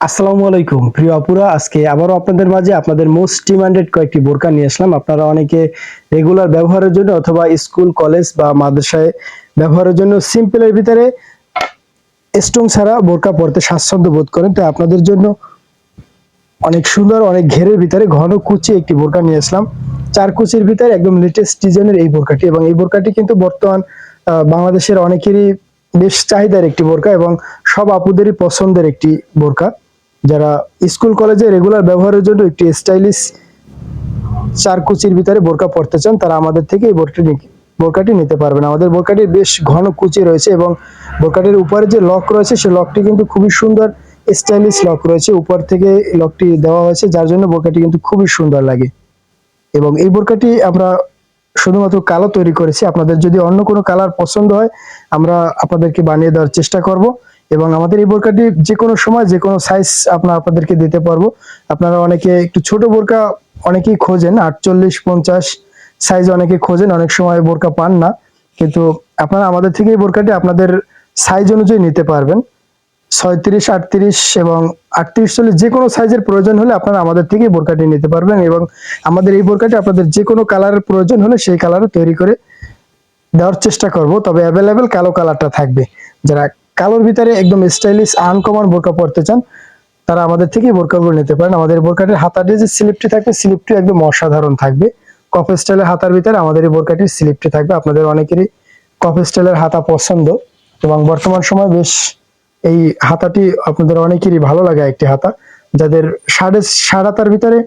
আসসালামু আলাইকুম, প্রিয় আপুরা। আজকে আবারও আপনাদের মাঝে আপনাদের মোস্ট ডিমান্ডেড কয়েকটি বোরকা নিয়ে আসলাম। আপনারা অনেকে রেগুলার ব্যবহারের জন্য অথবা স্কুল কলেজ বা মাদ্রাসায় ব্যবহারের জন্য সিম্পলের ভিতরে ছাড়া বোরকা পরতে স্বাচ্ছন্দ্য বোধ করেন। তো আপনাদের জন্য অনেক সুন্দর, অনেক ঘেরের ভিতরে ঘন কুচি একটি বোরকা নিয়ে আসলাম। চার কুচির ভিতরে একদম লেটেস্ট ডিজাইনের এই বোরকাটি এবং এই বোরকাটি কিন্তু বর্তমান বাংলাদেশের অনেকেরই বেশ চাহিদার একটি বোরকা এবং সব আপুদেরই পছন্দের একটি বোরকা। যারা স্কুল, কলেজে রেগুলার ব্যবহারের জন্য একটি স্টাইলিশ চার কুচির ভিতরে বোরকা পরতে চান, তারা আমাদের থেকে এই বোরকাটি বোরকাটি নিতে পারবেন। আমাদের বোরকাটির বেশ ঘন কুচি রয়েছে এবং বোরকাটির উপরে যে লক রয়েছে সেই লকটি কিন্তু খুবই সুন্দর স্টাইলিশ লক রয়েছে। উপর থেকে লকটি দেওয়া হয়েছে, যার জন্য বোরকাটি কিন্তু খুবই সুন্দর লাগে। এবং এই বোরকাটি আমরা শুধুমাত্র কালো তৈরি করেছি। আপনাদের যদি অন্য কোনো কালার পছন্দ হয়, আমরা আপনাদেরকে বানিয়ে দেওয়ার চেষ্টা করব এবং আমাদের এই বোরকাটি যে কোনো সময় যে কোনো সাইজ আপনার আপনাদেরকে দিতে পারব। আপনারা অনেকে একটু ছোট বোরকা অনেকেই খোঁজেন, আটচল্লিশ, পঞ্চাশ সাইজ অনেকে খোঁজেন, অনেক সময় বোরকা পান না। কিন্তু আপনারা আমাদের থেকে এই বোরকাটি আপনাদের সাইজ অনুযায়ী নিতে পারবেন। ছয়ত্রিশ, আটত্রিশ এবং আটত্রিশ চল্লিশ যে কোনো সাইজের প্রয়োজন হলে আপনারা আমাদের থেকে বোরকাটি নিতে পারবেন এবং আমাদের এই বোরকাটি আপনাদের যে কোনো কালারের প্রয়োজন হলে সেই কালারও তৈরি করে দেওয়ার চেষ্টা করব। তবে অ্যাভেলেবেল কালো কালারটা থাকবে। যারা কালোর ভিতরে একদম স্টাইলিশ আনকমন বোরকা পরতে চান, তারা আমাদের থেকে বোরকাগুলো নিতে পারেন। আমাদের বোরকাটির হাতার যে স্লিপটি থাকবে স্লিপটি একদম অসাধারণ থাকবে। কফ স্টাইলের হাতার ভিতরে আমাদের এই বোরকাটির স্লিপটি থাকবে। আপনাদের অনেকেরই কফ স্টাইলের হাতা পছন্দ এবং বর্তমান সময় বেশ এই হাতাটি আপনাদের অনেকেরই ভালো লাগে একটি হাতা। যাদের সাড়ে সাড়ে হাতার ভিতরে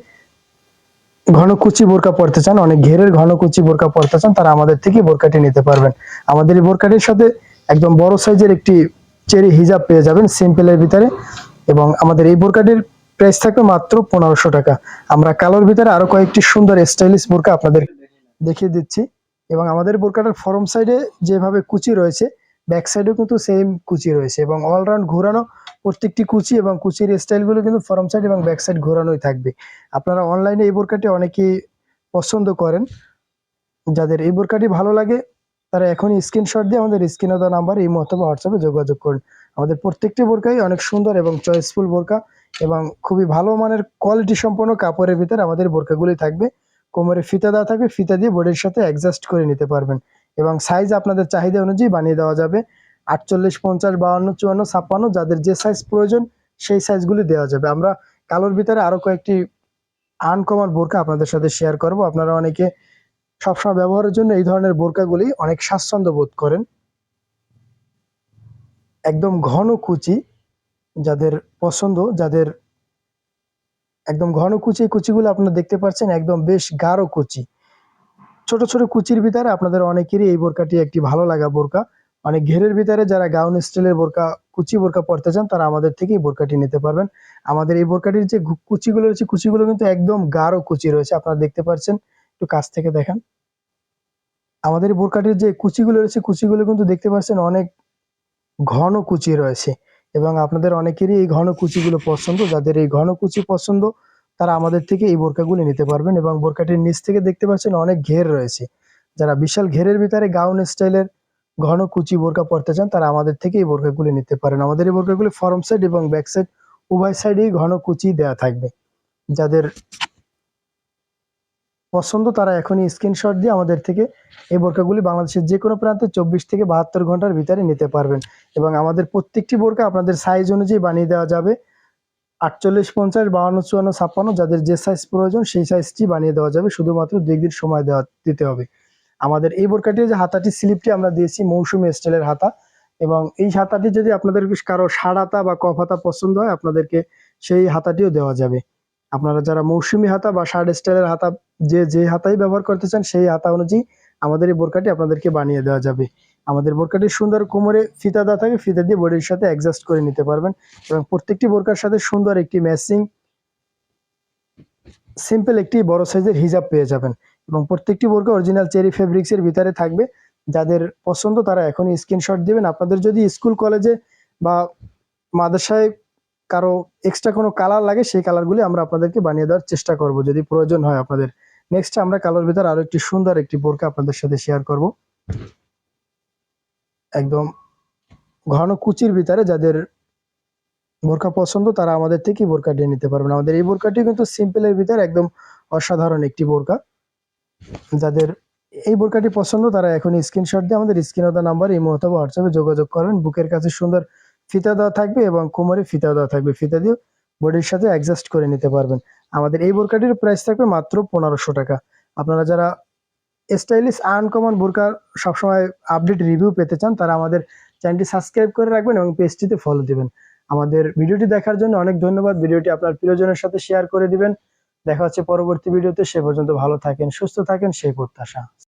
ঘন কুচি বোরকা পরতে চান, অনেক ঘেরের ঘন কুচি বোরকা পরতে চান, তারা আমাদের থেকে বোরকাটি নিতে পারবেন। আমাদের এই বোরকাটির সাথে একদম বড় সাইজের একটি চেরি হিজাব পেয়ে যাবেন সিম্পলের ভিতরে এবং আমাদের এই বোরকাটির প্রাইস থাকবে মাত্র পনেরোশো টাকা। আমরা কালোর ভিতরে আরও কয়েকটি সুন্দর স্টাইলিশ বোরকা আপনাদের দেখিয়ে দিচ্ছি। এবং আমাদের বোরকাটার ফরম সাইডে যেভাবে কুচি রয়েছে ব্যাক সাইডেও কিন্তু সেম কুচি রয়েছে এবং অলরাউন্ড ঘোরানো প্রত্যেকটি কুচি এবং কুচির স্টাইলগুলো কিন্তু ফরম সাইড এবং ব্যাক সাইড ঘোরানোই থাকবে। আপনারা অনলাইনে এই বোরকাটি অনেকেই পছন্দ করেন। যাদের এই বোরকাটি ভালো লাগে, তারা এখনই স্ক্রিনশট দিয়ে আমাদের স্ক্রিনে দেওয়া নাম্বার এই অথবা হোয়াটসঅ্যাপে যোগাযোগ করুন। আমাদের প্রত্যেকটি বোরকাই অনেক সুন্দর এবং চয়েসফুল বোরকা এবং খুবই ভালো মানের কোয়ালিটি সম্পন্ন কাপড়ের ভিতরে আমাদের বোরকাগুলি থাকবে। কোমরে ফিতা দেওয়া থাকবে, ফিতা দিয়ে বোর্ডের সাথে অ্যাডজাস্ট করে নিতে পারবেন। এবং সাইজ আপনাদের চাহিদা অনুযায়ী বানিয়ে দেওয়া যাবে। আটচল্লিশ, পঞ্চাশ, বাউন্ন, চুয়ান্ন, ছাপ্পান্ন, যাদের যে সাইজ প্রয়োজন সেই সাইজগুলি দেওয়া যাবে। আমরা কালোর ভিতরে আরও কয়েকটি আনকমন বোরকা আপনাদের সাথে শেয়ার করব। আপনারা অনেকে সবসময় ব্যবহারের জন্য এই ধরনের বোরকাগুলি অনেক স্বাচ্ছন্দ্য বোধ করেন। একদম ঘন কুচি যাদের পছন্দ, যাদের একদম ঘন কুচি, কুচিগুলো আপনারা দেখতে পাচ্ছেন, একদম বেশ গাঢ় কুচি। ছোট ছোট কুচির ভিতরে আপনাদের অনেকেরই এই বোরকাটি একটি ভালো লাগা বোরকা। অনেক ঘেরের ভিতরে যারা গাউন স্টাইলের বোরকা, কুচি বোরকা পরতে চান, তারা আমাদের থেকে এই বোরকাটি নিতে পারবেন। আমাদের এই বোরকাটির যে কুচিগুলো রয়েছে, কুচিগুলো কিন্তু একদম গাঢ় কুচি রয়েছে, আপনারা দেখতে পাচ্ছেন একটু কাছ থেকে দেখেন। আমাদের বোরকাটির যে কুচিগুলো রয়েছে, কুচিগুলো কিন্তু দেখতে পাচ্ছেন অনেক ঘন কুচি রয়েছে। এবং আপনাদের অনেকেরই এই ঘন কুচিগুলো পছন্দ। যাদের এই ঘন কুচি পছন্দ তারা আমাদের থেকে এই বোরকাগুলি নিতে পারবেন এবং বোরকাটির নিচ থেকে দেখতে পাচ্ছেন অনেক ঘের রয়েছে। যারা বিশাল ঘেরের ভিতরে গাউন স্টাইলের ঘন কুচি বোরকা পরতে চান, তারা আমাদের থেকে এই বোরকাগুলি নিতে পারেন। আমাদের এই বোরকাগুলি ফরম সাইড এবং ব্যাক সাইড উভয় সাইডেই ঘন কুচি দেওয়া থাকবে। যাদের পছন্দ, তারা এখনই স্ক্রিনশট দিয়ে আমাদের থেকে এই বোরকাগুলি বাংলাদেশের যে কোনো প্রান্তে চব্বিশ থেকে বাহাত্তর ঘণ্টার ভিতরে নিতে পারবেন। এবং আমাদের প্রত্যেকটি বোরকা আপনাদের সাইজ অনুযায়ী বানিয়ে দেওয়া যাবে। আটচল্লিশ, পঞ্চাশ বাউন্ন চুয়ান্ন, ছাপ্পান্ন যাদের যে সাইজ প্রয়োজন সেই সাইজটি বানিয়ে দেওয়া যাবে। শুধুমাত্র দুই দিন সময় দেওয়া, দিতে হবে। আমাদের এই বোরকাটির যে হাতাটি স্লিপটি আমরা দিয়েছি মৌসুমি স্টাইলের হাতা এবং এই হাতাটি যদি আপনাদের কারও হাতা বা কফ হাতা পছন্দ হয়, আপনাদেরকে সেই হাতাটিও দেওয়া যাবে। আপনারা যারা মৌসুমি হাতা বা শার্ট স্টাইলের হাতা যে যে হাতাই ব্যবহার করতে চান, সেই হাতা অনুযায়ী আমাদের এই বোরকাটি আপনাদেরকে বানিয়ে দেওয়া যাবে। আমাদের বোরকাটি সুন্দর কোমরে ফিতা দেওয়া থাকে, ফিতা দিয়ে বডির সাথে অ্যাডজাস্ট করে নিতে পারবেন। এবং প্রত্যেকটি বোরকার সাথে সুন্দর একটি ম্যাচিং সিম্পল একটি বড় সাইজের হিজাব পেয়ে যাবেন। এবং প্রত্যেকটি বোরকা অরিজিনাল চেরি ফেব্রিক্স এর ভিতরে থাকবে। যাদের পছন্দ তারা এখনই স্ক্রিনশট দিবেন। আপনাদের যদি স্কুল কলেজে বা মাদ্রাসায় কারও এক্সট্রা কোনো কালার লাগে, সেই কালারগুলি আমরা আপনাদেরকে বানিয়ে দেওয়ার চেষ্টা করব, যদি প্রয়োজন হয় আপনাদের। নেক্সট আমরা কালোর ভিতর আরও একটি সুন্দর একটি বোরকা আপনাদের সাথে শেয়ার করব। একদম ঘন কুচির ভিতরে যাদের বোরকা পছন্দ, তারা আমাদের থেকে বোরকাটি নিতে পারবেন। আমাদের এই বোরকাটি কিন্তু সিম্পলের ভিতরে একদম অসাধারণ একটি বোরকা যাদের এই বোরকাটি পছন্দ, তারা এখন স্ক্রিনশট দিয়ে আমাদের স্ক্রিনে দেওয়া নাম্বার এই মুহূর্তে হোয়াটসঅ্যাপে যোগাযোগ করবেন। বুকের কাছে সুন্দর ফিতা দেওয়া থাকবে এবং কোমরে ফিতা দেওয়া থাকবে। ফিতা দিয়ে বডির সাথে অ্যাডজাস্ট করে নিতে পারবেন। আমাদের এই বোরকাটির প্রাইস থাকবে মাত্র পনেরোশো টাকা। আপনারা যারা স্টাইলিশ আনকমন বোরকার সবসময় আপডেট রিভিউ পেতে চান, তারা আমাদের চ্যানেলটি সাবস্ক্রাইব করে রাখবেন এবং পেজটিতে ফলো দিবেন। আমাদের ভিডিওটি দেখার জন্য অনেক ধন্যবাদ। ভিডিওটি আপনার প্রিয়জনের সাথে শেয়ার করে দিবেন। দেখা হচ্ছে পরবর্তী ভিডিওতে, সে পর্যন্ত ভালো থাকেন, সুস্থ থাকেন, সেই প্রত্যাশা।